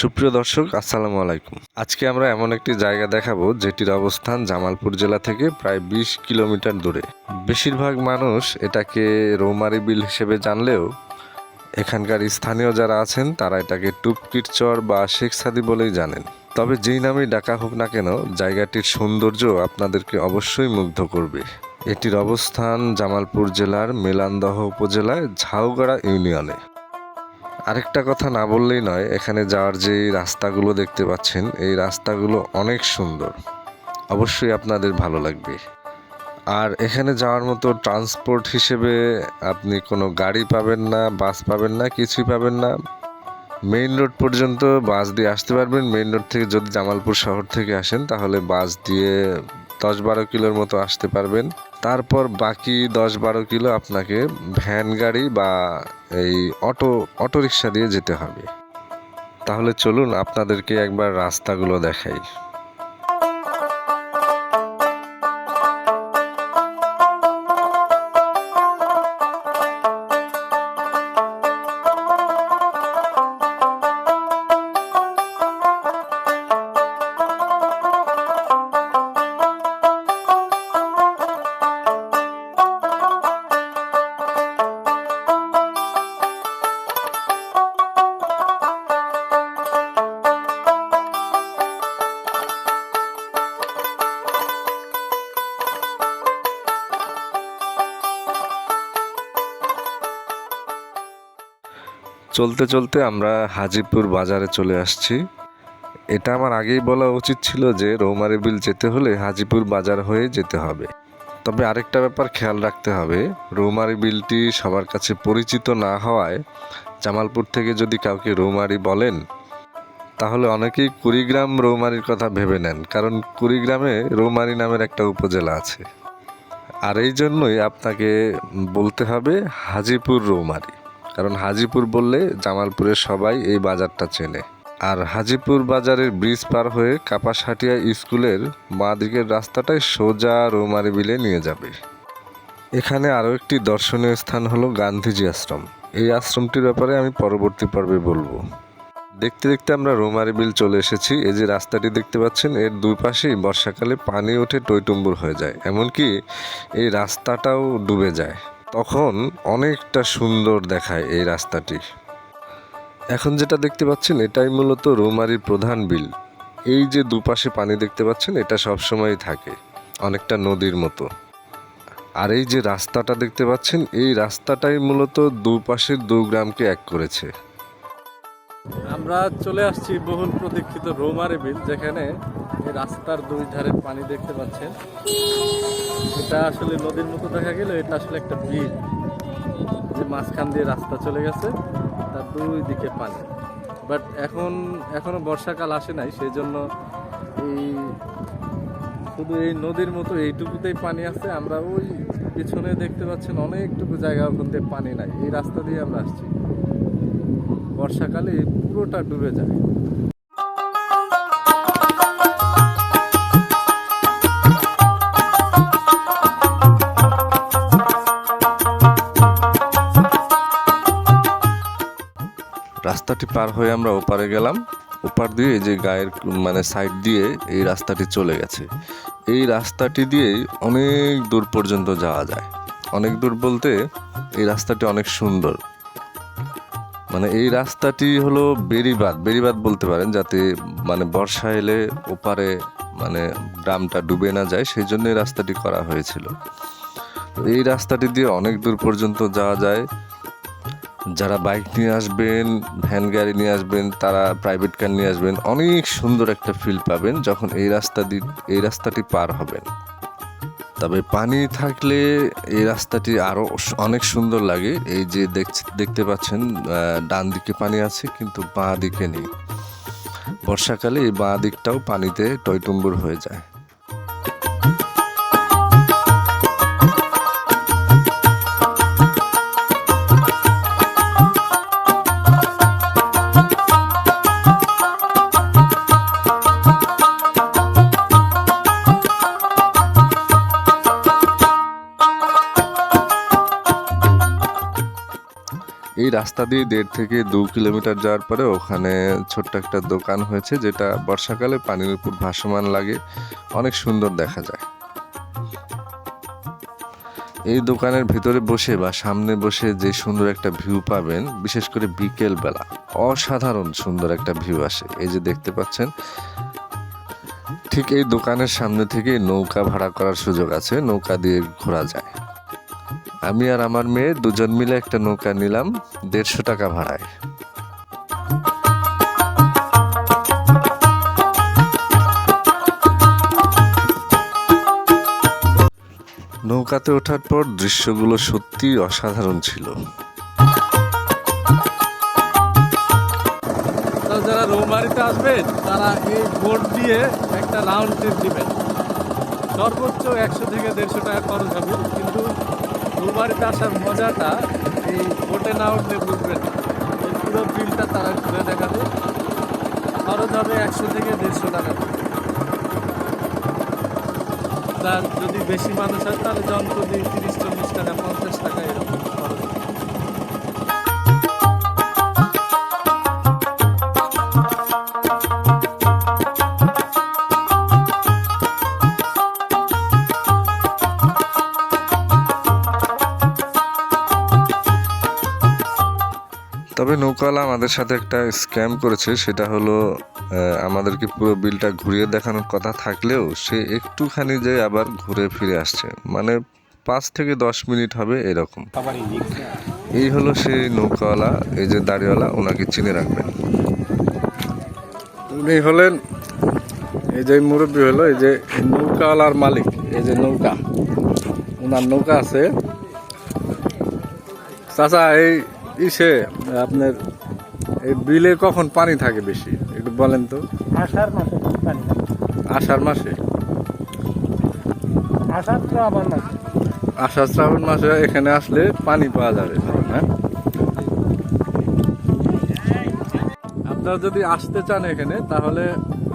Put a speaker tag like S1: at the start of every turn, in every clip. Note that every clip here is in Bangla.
S1: সুপ্রিয় দর্শক, আসসালামু আলাইকুম। আজকে আমরা এমন একটি জায়গা দেখাবো, যেটির অবস্থান জামালপুর জেলা থেকে প্রায় বিশ কিলোমিটার দূরে। বেশিরভাগ মানুষ এটাকে রৌমারি বিল হিসেবে জানলেও এখানকার স্থানীয় যারা আছেন, তারা এটাকে টুপকির চর বা শেখ সাদি বলেই জানেন। তবে যেই নামেই ডাকা হোক না কেন, জায়গাটির সৌন্দর্য আপনাদেরকে অবশ্যই মুগ্ধ করবে। এটির অবস্থান জামালপুর জেলার মেলান্দহ উপজেলায় ঝাউগড়া ইউনিয়নে। আরেকটা কথা না বললেই নয়, এখানে যাওয়ার যে রাস্তাগুলো দেখতে পাচ্ছেন, এই রাস্তাগুলো অনেক সুন্দর। অবশ্যই আপনাদের ভালো লাগবে। আর এখানে যাওয়ার মতো ট্রান্সপোর্ট হিসেবে আপনি কোনো গাড়ি পাবেন না বাস পাবেন না, কিছুই পাবেন না। মেইন রোড পর্যন্ত বাস দিয়ে আসতে পারবেন। মেইন রোড থেকে যদি জামালপুর শহর থেকে আসেন, তাহলে বাস দিয়ে দশ বারো কিলোর মতো আসতে পারবেন। তারপর বাকি দশ বারো কিলো আপনাকে ভ্যান গাড়ি বা এই অটো অটো রিক্সা দিয়ে যেতে হবে। তাহলে চলুন আপনাদেরকে একবার রাস্তাগুলো দেখাই। চলতে চলতে আমরা হাজিপুর বাজারে চলে আসছি। এটা আমার আগেই বলা উচিত ছিল যে রৌমারি বিল যেতে হলে হাজিপুর বাজার হয়ে যেতে হবে। তবে আরেকটা ব্যাপার খেয়াল রাখতে হবে, রৌমারি বিলটি সবার কাছে পরিচিত না হওয়ায় জামালপুর থেকে যদি কাউকে রৌমারি বলেন, তাহলে অনেকেই কুড়িগ্রাম রৌমারির কথা ভেবে নেন, কারণ কুড়িগ্রামে রৌমারি নামের একটা উপজেলা আছে। আর এই জন্যই আপনাকে বলতে হবে হাজিপুর রৌমারি। কারণ হাজিপুর বললে জামালপুরের সবাই এই বাজারটা চেনে। আর হাজিপুর বাজারের ব্রিজ পার হয়ে কাপাসহাটিয়া স্কুলের বাঁ দিকের রাস্তাটাই সোজা রৌমারি বিলে নিয়ে যাবে। এখানে আরও একটি দর্শনীয় স্থান হলো গান্ধীজি আশ্রম। এই আশ্রমটির ব্যাপারে আমি পরবর্তী পর্বে বলব। দেখতে দেখতে আমরা রৌমারি বিল চলে এসেছি। এই যে রাস্তাটি দেখতে পাচ্ছেন, এর দুই পাশেই বর্ষাকালে পানি ওঠে, টইটুম্বুর হয়ে যায়। এমনকি এই রাস্তাটাও ডুবে যায়। তখন অনেকটা সুন্দর দেখায় এই রাস্তাটি। এখন যেটা দেখতে পাচ্ছেন, এটাই মূলত রৌমারির প্রধান বিল। এই যে দুপাশে পানি দেখতে পাচ্ছেন, এটা সবসময়ই থাকে, অনেকটা নদীর মতো। আর এই যে রাস্তাটা দেখতে পাচ্ছেন, এই রাস্তাটাই মূলত দুপাশের দু গ্রামকে এক করেছে।
S2: আমরা চলে আসছি বহুল প্রতীক্ষিত রোমারি বিল, যেখানে রাস্তার দুই ধারে পানি দেখতে পাচ্ছেন। এটা আসলে নদীর মতো দেখা গেল, এটা আসলে একটা বিল। যে মাঝখান দিয়ে রাস্তা চলে গেছে, তার দুই দিকে পানি। বাট এখন, এখনও বর্ষাকাল আসে নাই সেই জন্য এই শুধু এই নদীর মতো এইটুকুতেই পানি আছে। আমরা ওই পিছনে দেখতে পাচ্ছেন অনেকটুকু জায়গা ওখান দিয়ে পানি নাই। এই রাস্তা দিয়ে আমরা আসছি। বর্ষাকালে পুরোটা ডুবে যায়।
S1: রাস্তাটি পার হয়ে আমরা ওপারে গেলাম। ওপার দিয়ে যে গায়ের মানে সাইড দিয়ে এই রাস্তাটি চলে গেছে। এই রাস্তাটি দিয়েই অনেক দূর পর্যন্ত যাওয়া যায়। অনেক দূর বলতে এই রাস্তাটি অনেক সুন্দর। মানে এই রাস্তাটি হলো বেরিবাদ বেরিবাদ বলতে পারেন যাতে মানে বর্ষা এলে ওপারে মানে গ্রামটা ডুবে না যায়, সেই জন্য এই রাস্তাটি করা হয়েছিল। এই রাস্তাটি দিয়ে অনেক দূর পর্যন্ত যাওয়া যায়। যারা বাইক নিয়ে আসবেন, ভ্যান গাড়ি নিয়ে আসবেন, তারা প্রাইভেট কার নিয়ে আসবেন, অনেক সুন্দর একটা ফিল পাবেন যখন এই রাস্তা দি, এই রাস্তাটি পার হবেন। তবে পানি থাকলে এই রাস্তাটি আরও অনেক সুন্দর লাগে। এই যে দেখতে পাচ্ছেন ডান দিকে পানি আছে, কিন্তু বাঁ দিকে নেই। বর্ষাকালে এই বাঁ দিকটাও পানিতে টইটুম্বুর হয়ে যায়। রাস্তা দিয়ে দেড় থেকে দু কিলোমিটার যাওয়ার পরে ওখানে ছোট্ট একটা দোকান হয়েছে, যেটা বর্ষাকালে পানির উপর ভাসমান লাগে, অনেক সুন্দর দেখা যায়। এই দোকানের ভিতরে বসে বা সামনে বসে যে সুন্দর একটা ভিউ পাবেন, বিশেষ করে বিকেল বেলা, অসাধারণ সুন্দর একটা ভিউ আসে। এই যে দেখতে পাচ্ছেন, ঠিক এই দোকানের সামনে থেকে নৌকা ভাড়া করার সুযোগ আছে, নৌকা দিয়ে ঘোরা যায়। আমি আর আমার মেয়ে দুজন মিলে একটা নৌকা নিলাম, দেড়শো টাকা ভাড়ায়। নৌকাতে ওঠার পর দৃশ্যগুলো সত্যি অসাধারণ ছিল।
S2: যারা রৌমারিতে আসবেন তারা এই বোট দিয়ে একটা রাউন্ড ট্রিপ দিবেন সর্বোচ্চ একশো থেকে দেড়শো টাকা খরচ হবে, কিন্তু রৌমারিতে আসার মজাটা এই বোটে না উঠলে বুঝবেন না। এই পুরো বিলটা তারা ঘুরে দেখাবে আরও হবে একশো থেকে দেড়শো টাকা। তার যদি বেশি মানুষ হয়, তাহলে যন্ত্র দিয়ে তিরিশ, চল্লিশ টাকা, পঞ্চাশ টাকা এরকম
S1: তবে নৌকাওয়ালা আমাদের সাথে একটা স্ক্যাম করেছে, সেটা হলো আমাদেরকে পুরো বিলটা ঘুরিয়ে দেখানোর কথা থাকলেও সে একটুখানি যে আবার ঘুরে ফিরে আসছে। মানে পাঁচ থেকে দশ মিনিট হবে এরকম। এই হলো সেই নৌকাওয়ালা, এই যে দাড়িওয়ালা, ওনাকে চিনে রাখবেন।
S2: উনি হলেন এই যে মুরব্বী হলো, এই যে নৌকাওয়ালার মালিক, এই যে নৌকা। ওনার নৌকা আছে। চাচা, এই ইসে আপনার এই বিলে কখন পানি থাকে বেশি? একটু বলেন তো।
S3: আষাঢ় মাসে পানি
S2: আষাঢ় মাসে?
S3: আষাঢ় শ্রাবণ মাসে।
S2: আষাঢ় শ্রাবণ মাসে এখানে আসলে পানি পাওয়া যাবে হ্যাঁ? আপনারা যদি আসতে চান এখানে তাহলে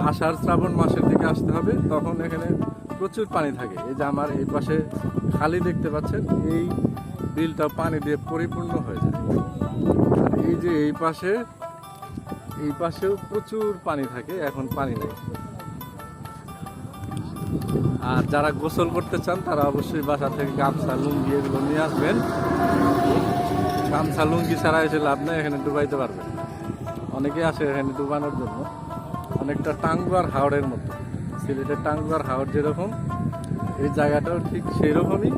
S2: আষাঢ় শ্রাবণ মাসের দিকে আসতে হবে। তখন এখানে প্রচুর পানি থাকে। এই যে আমার এই পাশে খালি দেখতে পাচ্ছেন এই বিলটা পানি দিয়ে পরিপূর্ণ হয়ে যায়। এই যে এই পাশে, এই পাশেও প্রচুর পানি থাকে, এখন পানি নেই। আর যারা গোসল করতে চান, তারা অবশ্যই বাসা থেকে গামছা, লুঙ্গি এগুলো নিয়ে আসবেন। গামছা, লুঙ্গি ছাড়া এসে লাভ নেই, এখানে ডুবাইতে পারবেন। অনেকে আসে এখানে ডুবানোর জন্য। অনেকটা টাঙ্গুয়ার হাওড়ের মতো। সিলেটের টাঙ্গুয়ার হাওড় যেরকম, এই জায়গাটাও ঠিক সেই রকমই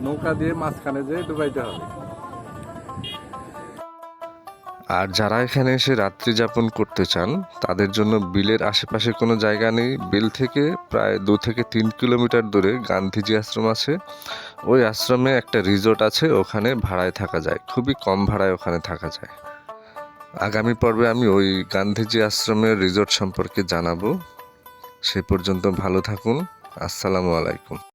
S2: নৌকা দিয়ে মাঝখানে যেয়ে ডুবাইতে হবে।
S1: আর যারা এখানে এসে রাত্রি যাপন করতে চান, তাদের জন্য বিলের আশেপাশে কোনো জায়গা নেই। বিল থেকে প্রায় দু থেকে তিন কিলোমিটার দূরে গান্ধীজি আশ্রম আছে। ওই আশ্রমে একটা রিসোর্ট আছে, ওখানে ভাড়ায় থাকা যায়। খুবই কম ভাড়ায় ওখানে থাকা যায়। আগামী পর্বে আমি ওই গান্ধীজি আশ্রমের রিসোর্ট সম্পর্কে জানাব। সে পর্যন্ত ভালো থাকুন। আসসালামু আলাইকুম।